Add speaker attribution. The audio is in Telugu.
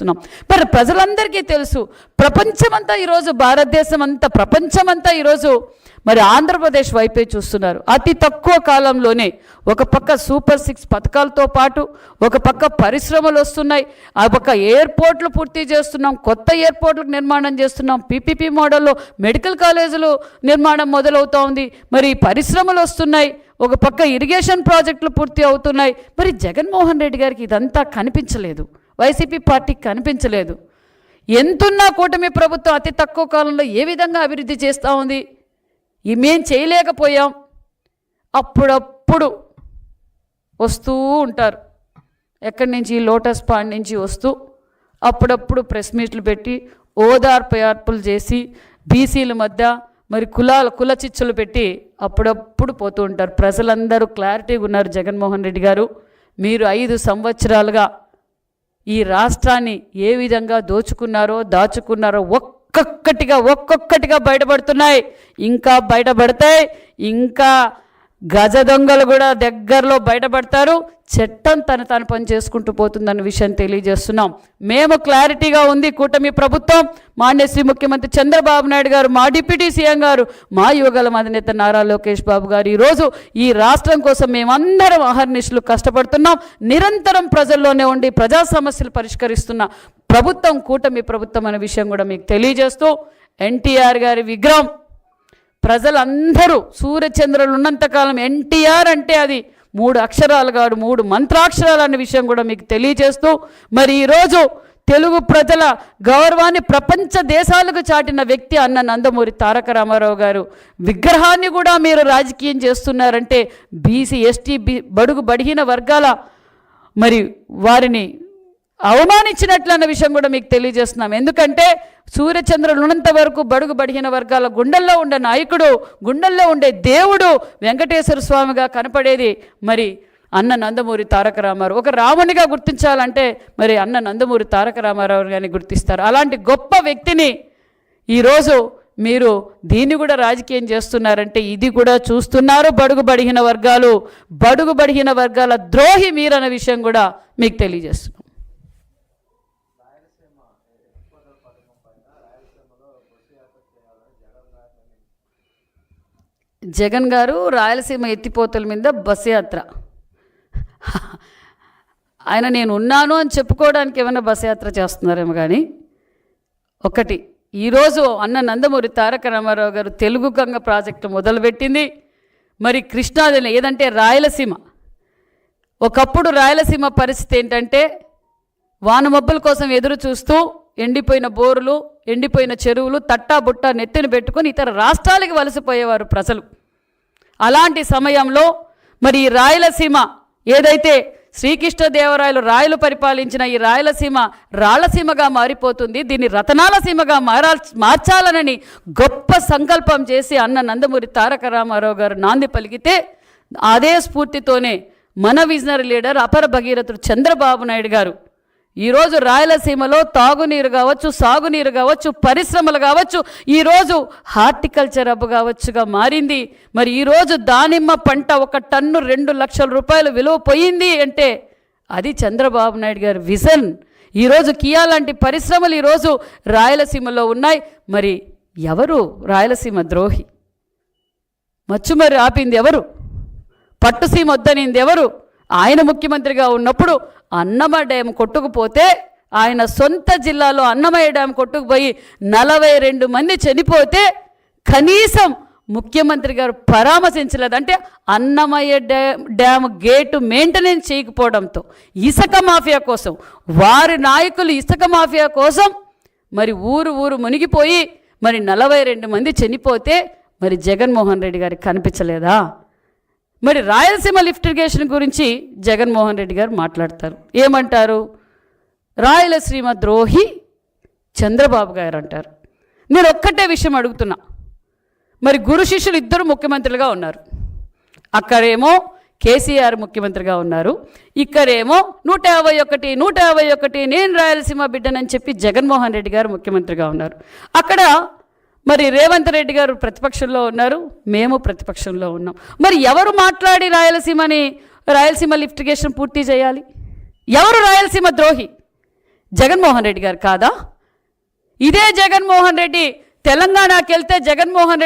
Speaker 1: తెలియజేస్తున్నాం మరి ప్రజలందరికీ తెలుసు ప్రపంచమంతా ఈరోజు భారతదేశం అంతా ప్రపంచమంతా ఈరోజు మరి ఆంధ్రప్రదేశ్ వైపే చూస్తున్నారు. అతి తక్కువ కాలంలోనే ఒక పక్క సూపర్ సిక్స్ పథకాలతో పాటు ఒక పక్క పరిశ్రమలు వస్తున్నాయి. ఆ పక్క ఎయిర్పోర్ట్లు పూర్తి చేస్తున్నాం కొత్త ఎయిర్పోర్ట్లకు నిర్మాణం చేస్తున్నాం పీపీపీ మోడల్లో మెడికల్ కాలేజీలు నిర్మాణం మొదలవుతూ ఉంది. మరి పరిశ్రమలు వస్తున్నాయి ఒక పక్క ఇరిగేషన్ ప్రాజెక్టులు పూర్తి అవుతున్నాయి. మరి జగన్మోహన్ రెడ్డి గారికి ఇదంతా కనిపించలేదు. వైసీపీ పార్టీకి కనిపించలేదు. ఎంతున్నా కూటమి ప్రభుత్వం అతి తక్కువ కాలంలో ఏ విధంగా అభివృద్ధి చేస్తూ ఉంది? ఈ మేం చేయలేకపోయాం. అప్పుడప్పుడు వస్తూ ఉంటారు. ఎక్కడి నుంచి? లోటస్ పాండ్ నుంచి వస్తూ అప్పుడప్పుడు ప్రెస్ మీట్లు పెట్టి ఓదార్పు ఏర్పులు చేసి బీసీల మధ్య మరి కులాల కుల చిచ్చులు పెట్టి అప్పుడప్పుడు పోతూ ఉంటారు. ప్రజలందరూ క్లారిటీగా ఉన్నారు జగన్మోహన్ రెడ్డి గారు. మీరు ఐదు సంవత్సరాలుగా ఈ రాష్ట్రాన్ని ఏ విధంగా దోచుకున్నారో దాచుకున్నారో ఒక్కొక్కటిగా ఒక్కొక్కటిగా బయటపడుతున్నాయి. ఇంకా బయటపడతాయి ఇంకా గజ దొంగలు కూడా దగ్గరలో బయటపడతారు. చట్టం తన తన పని చేసుకుంటూ పోతుందన్న విషయం తెలియజేస్తున్నాం. మేము క్లారిటీగా ఉంది. కూటమి ప్రభుత్వం మాన్య శ్రీ ముఖ్యమంత్రి చంద్రబాబు నాయుడు గారు మా డిప్యూటీ సీఎం గారు మా యువగల అధినేత నారా లోకేష్ బాబు గారు ఈరోజు ఈ రాష్ట్రం కోసం మేమందరం అహర్నిశలు కష్టపడుతున్నాం. నిరంతరం ప్రజల్లోనే ఉండి ప్రజా సమస్యలు పరిష్కరిస్తున్న ప్రభుత్వం కూటమి ప్రభుత్వం అనే విషయం కూడా మీకు తెలియజేస్తూ ఎన్టీఆర్ గారి విగ్రహం ప్రజలందరూ సూర్యచంద్రులు ఉన్నంతకాలం ఎన్టీఆర్ అంటే అది మూడు అక్షరాలు కాదు మూడు మంత్రాక్షరాలు అనే విషయం కూడా మీకు తెలియజేస్తూ మరి ఈరోజు తెలుగు ప్రజల గౌరవాన్ని ప్రపంచ దేశాలకు చాటిన వ్యక్తి అన్న నందమూరి తారక రామారావు గారు. విగ్రహాన్ని కూడా మీరు రాజకీయం చేస్తున్నారంటే బీసీ ఎస్టీ బడుగు బడిహీన వర్గాల మరి వారిని అవమానించినట్లు అన్న విషయం కూడా మీకు తెలియజేస్తున్నాం. ఎందుకంటే సూర్యచంద్రులు ఉన్నంత వరకు బడుగు బడిగిన వర్గాల గుండెల్లో ఉండే నాయకుడు గుండెల్లో ఉండే దేవుడు వెంకటేశ్వర స్వామిగా కనపడేది మరి అన్న నందమూరి తారక రామారావు. ఒక రామునిగా గుర్తించాలంటే మరి అన్న నందమూరి తారక రామారావు గారిని గుర్తిస్తారు. అలాంటి గొప్ప వ్యక్తిని ఈరోజు మీరు దీన్ని కూడా రాజకీయం చేస్తున్నారంటే ఇది కూడా చూస్తున్నారు బడుగు బడిగిన వర్గాలు. బడుగు బడిగిన వర్గాల ద్రోహి మీరన్న విషయం కూడా మీకు తెలియజేస్తున్నాం. జగన్ గారు రాయలసీమ ఎత్తిపోతల మీద బస్ యాత్ర. ఆయన నేను ఉన్నాను అని చెప్పుకోవడానికి ఏమైనా బస్ యాత్ర చేస్తున్నారేమో కానీ ఒకటి ఈరోజు అన్న నందమూరి తారక రామారావు గారు తెలుగు గంగ ప్రాజెక్టు మొదలుపెట్టింది. మరి కృష్ణాది ఏదంటే రాయలసీమ. ఒకప్పుడు రాయలసీమ పరిస్థితి ఏంటంటే వానమబ్బుల కోసం ఎదురు చూస్తూ ఎండిపోయిన బోరులు ఎండిపోయిన చెరువులు తట్టా బుట్ట నెత్తిన పెట్టుకొని ఇతర రాష్ట్రాలకి వలసపోయేవారు ప్రజలు. అలాంటి సమయంలో మరి ఈ రాయలసీమ ఏదైతే శ్రీకృష్ణదేవరాయలు రాయలు పరిపాలించిన ఈ రాయలసీమ రాళ్ళసీమగా మారిపోతుంది దీన్ని రతనాల సీమగా మార్చాలనని గొప్ప సంకల్పం చేసి అన్న నందమూరి తారక రామారావు గారు నాంది పలికితే అదే స్ఫూర్తితోనే మన విజనరీ లీడర్ అపర భగీరథుడు చంద్రబాబు నాయుడు గారు ఈరోజు రాయలసీమలో తాగునీరు కావచ్చు సాగునీరు కావచ్చు పరిశ్రమలు కావచ్చు ఈరోజు హార్టికల్చర్ హబ్ కావచ్చుగా మారింది. మరి ఈరోజు దానిమ్మ పంట ఒక టన్ను రెండు లక్షల రూపాయలు విలువ పోయింది అంటే అది చంద్రబాబు నాయుడు గారి విజన్. ఈరోజు కియా లాంటి పరిశ్రమలు ఈరోజు రాయలసీమలో ఉన్నాయి. మరి ఎవరు రాయలసీమ ద్రోహి? మచ్చుమరి ఆపింది ఎవరు? పట్టుసీమ వద్దనింది ఎవరు? ఆయన ముఖ్యమంత్రిగా ఉన్నప్పుడు అన్నమయ్య డ్యామ్ కొట్టుకుపోతే ఆయన సొంత జిల్లాలో అన్నమయ్య డ్యామ్ కొట్టుకుపోయి నలభై రెండు మంది చనిపోతే కనీసం ముఖ్యమంత్రి గారు పరామర్శించలేదు అంటే Annamayya dam dam gate maintenance చేయకపోవడంతో ఇసుక మాఫియా కోసం వారి నాయకులు ఇసుక మాఫియా కోసం మరి ఊరు ఊరు మునిగిపోయి మరి నలభై రెండు మంది చనిపోతే మరి జగన్మోహన్ రెడ్డి గారికి కనిపించలేదా? మరి రాయలసీమ లిఫ్ట్ ఇరిగేషన్ గురించి జగన్మోహన్ రెడ్డి గారు మాట్లాడతారు. ఏమంటారు? రాయలసీమ ద్రోహి చంద్రబాబు గారు అంటారు. నేను ఒక్కటే విషయం అడుగుతున్నా. మరి గురు శిష్యులు ఇద్దరు ముఖ్యమంత్రులుగా ఉన్నారు. అక్కడేమో కేసీఆర్ ముఖ్యమంత్రిగా ఉన్నారు. ఇక్కడేమో నూట యాభై ఒకటి నూట యాభై ఒకటి నేను రాయలసీమ బిడ్డనని చెప్పి జగన్మోహన్ రెడ్డి గారు ముఖ్యమంత్రిగా ఉన్నారు. అక్కడ మరి రేవంత్ రెడ్డి గారు ప్రతిపక్షంలో ఉన్నారు మేము ప్రతిపక్షంలో ఉన్నాం. మరి ఎవరు మాట్లాడి రాయలసీమని రాయలసీమ లిఫ్టిగేషన్ పూర్తి చేయాలి? ఎవరు రాయలసీమ ద్రోహి? జగన్మోహన్ రెడ్డి గారు కాదా? ఇదే జగన్మోహన్ రెడ్డి తెలంగాణకి వెళ్తే జగన్మోహన్ రెడ్డి